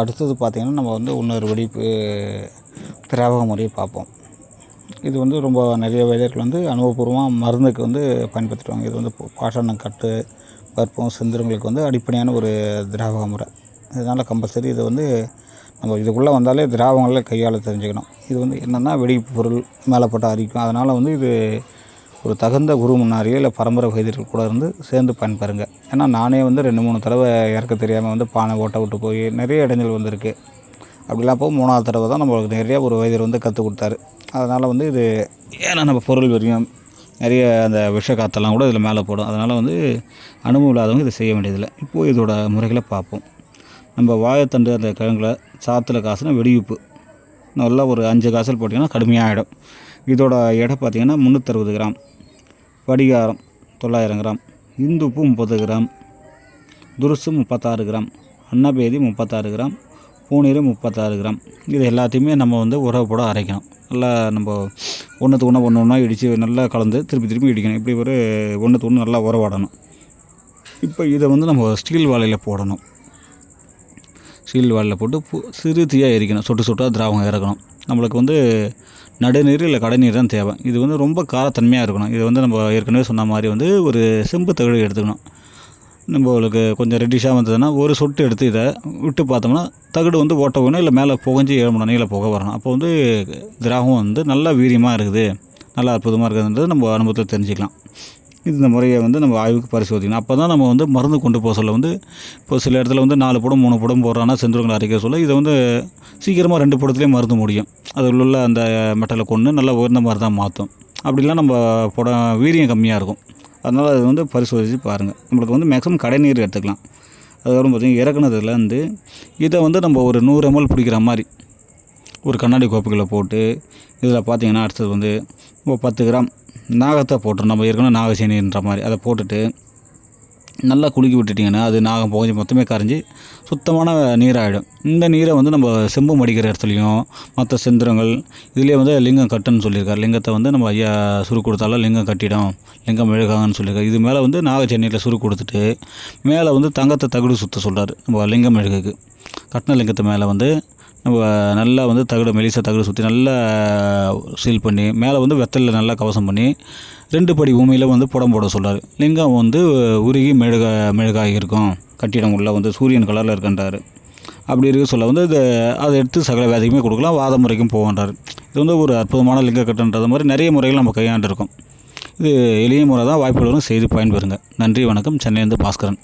அடுத்தது பார்த்திங்கன்னா நம்ம வந்து இன்னொரு வெடிப்பு திராவக முறையை பார்ப்போம். இது வந்து ரொம்ப நிறைய வேலைகள் வந்து அனுபவபூர்வமாக மருந்துக்கு வந்து பயன்படுத்திடுவாங்க. இது வந்து பாஷாணம் கட்டு பற்பம் செந்திரங்களுக்கு வந்து அடிப்படையான ஒரு திராவக முறை. இதனால் கம்பல்சரி இது வந்து நம்ம இதுக்குள்ளே வந்தாலே திராவகங்களை கையாள தெரிஞ்சுக்கணும். இது வந்து என்னென்னா வெடிப்பு பொருள் மேலப்பட்ட போட்டு அரிக்கும். அதனால் வந்து இது ஒரு தகுந்த குரு முன்னாடியோ இல்லை பரம்பரை வைத்தியர்கள் கூட இருந்து சேர்ந்து பயன்பெறுங்க. ஏன்னா நானே வந்து ரெண்டு மூணு தடவை இறக்க தெரியாமல் வந்து பானை ஓட்ட விட்டு போய் நிறைய இடைஞ்சல் வந்திருக்கு. அப்படிலாம் போக மூணாவது தடவை தான் நம்மளுக்கு நிறையா ஒரு வைத்தியர் வந்து கற்றுக் கொடுத்தாரு. அதனால் வந்து இது ஏன்னா நம்ம பொருள் வரையும் நிறைய அந்த விஷ காற்றெல்லாம் கூட இதில் மேலே போடும். அதனால் வந்து அனுபவம் இல்லாதவங்க இதை செய்ய வேண்டியதில்லை. இப்போது இதோட முறைகளை பார்ப்போம். நம்ம வாயத்தண்டு அந்த கிழங்குல சாத்தில் காசுனா வெடிவிப்பு. நல்லா ஒரு அஞ்சு காசல் போட்டிங்கன்னா கடுமையாகிடும் இதோட எடை பார்த்திங்கன்னா முந்நூற்றறுபது கிராம். வடிகாரம் தொள்ளாயிரம் கிராம். இந்துப்பு முப்பது கிராம். துருசு முப்பத்தாறு கிராம். அன்னபேதி முப்பத்தாறு கிராம். பூநீர் முப்பத்தாறு கிராம். இது எல்லாத்தையுமே நம்ம வந்து உறவு போட அரைக்கணும். நல்லா நம்ம ஒன்றுத்துக்கு ஒன்று ஒன்று ஒன்றா இடித்து நல்லா கலந்து திருப்பி திருப்பி இடிக்கணும். இப்படி ஒரு ஒன்றுத்துக்கு ஒன்று நல்லா உறவாடணும். இப்போ இதை வந்து நம்ம ஸ்டீல் வாழையில் போடணும். ஸ்டீல் வாழையில் போட்டு பு சிறு தீயாக எரிக்கணும். சொட்டு சொட்டாக திராவகம் இறக்கணும். நம்மளுக்கு வந்து நடுநீர் இல்லை கடைநீர் தான் தேவை. இது வந்து ரொம்ப காரத்தன்மையாக இருக்கணும். இது வந்து நம்ம ஏற்கனவே சொன்ன மாதிரி வந்து ஒரு செம்பு தகடு எடுத்துக்கணும். நம்மளுக்கு கொஞ்சம் ரெட்டிஷாக வந்ததுன்னா ஒரு சொட்டு எடுத்து இதை விட்டு பார்த்தோம்னா தகடு வந்து ஓட்ட வேணும் இல்லை மேலே புகஞ்சு ஏழு மணி நீள புகை வரணும். அப்போ வந்து திராகம் வந்து நல்லா வீரியமாக இருக்குது. நல்லா அற்புதமாக இருக்குதுன்றது நம்ம அனுபவத்தில் தெரிஞ்சுக்கலாம். இந்த முறையை வந்து நம்ம ஆய்வுக்கு பரிசோதிக்கணும். அப்போ தான் நம்ம வந்து மருந்து கொண்டு போக சொல்ல வந்து இப்போ சில இடத்துல வந்து நாலு படம் மூணு படம் போடுறான்னா செந்துருங்களை அரைக்க சொல்ல இதை வந்து சீக்கிரமாக ரெண்டு படத்துலேயே மருந்து முடியும். அதில் உள்ள அந்த மெட்டலை கொண்டு நல்லா உயர்ந்த மாதிரி தான் மாற்றும் அப்படிலாம் நம்ம படம் வீரியம் கம்மியாக இருக்கும். அதனால் அது வந்து பரிசோதித்து பாருங்கள் நம்மளுக்கு வந்து மேக்ஸிமம் கடைநீர் எடுத்துக்கலாம். அதுக்கப்புறம் பார்த்திங்கன்னா இறக்குனதுல வந்து இதை வந்து நம்ம ஒரு நூறு எம்எல் பிடிக்கிற மாதிரி ஒரு கண்ணாடி கோப்பைகளை போட்டு இதில் பார்த்தீங்கன்னா அடுத்தது வந்து இப்போ பத்து கிராம் நாகத்தை போட்டுரும் நம்ம ஏற்கனவே நாகசேனின்ற மாதிரி. அதை போட்டுட்டு நல்லா குலுக்கி விட்டுட்டிங்கன்னா அது நாகம் புகஞ்சு மொத்தமே கரைஞ்சி சுத்தமான நீராகிடும் இந்த நீரை வந்து நம்ம செம்பு மடிக்கிற இடத்துலையும் மற்ற செந்திரங்கள் இதுலேயே வந்து லிங்கம் கட்டுன்னு சொல்லியிருக்காரு. லிங்கத்தை வந்து நம்ம ஐயா சுரு கொடுத்தாலும் லிங்கம் கட்டிடும். லிங்கம் மெழுகாங்கன்னு சொல்லியிருக்காரு. இது மேலே வந்து நாகச்சென்னையில் சுரு கொடுத்துட்டு மேலே வந்து தங்கத்தை தகுடு சுற்ற சொல்கிறார் நம்ம லிங்கம் மெழுகுக்கு கட்டின லிங்கத்து மேலே வந்து நம்ம நல்லா வந்து தகடு மெலிசா தகடு சுற்றி நல்லா சீல் பண்ணி மேலே வந்து வெத்தலில் நல்லா கவசம் பண்ணி ரெண்டு படி பூமியில் வந்து புடம் போட சொல்கிறார் லிங்கம் வந்து உருகி மெழுக மெழுகாகி இருக்கும். கட்டிடம் உள்ள வந்து சூரியன் கலரில் இருக்கின்றார். அப்படி இருக்க சொல்ல வந்து இதை அதை எடுத்து சகல வேதைக்குமே கொடுக்கலாம் வாத முறைக்கும் போகின்றார். இது வந்து ஒரு அற்புதமான லிங்க கட்டுன்றது மாதிரி நிறைய முறைகள் நம்ம கையாண்டிருக்கோம். இது எளிய முறை தான் வாய்ப்புகளும் செய்து பயன்பெறுங்க. நன்றி வணக்கம். சென்னையிலேருந்து பாஸ்கரன்.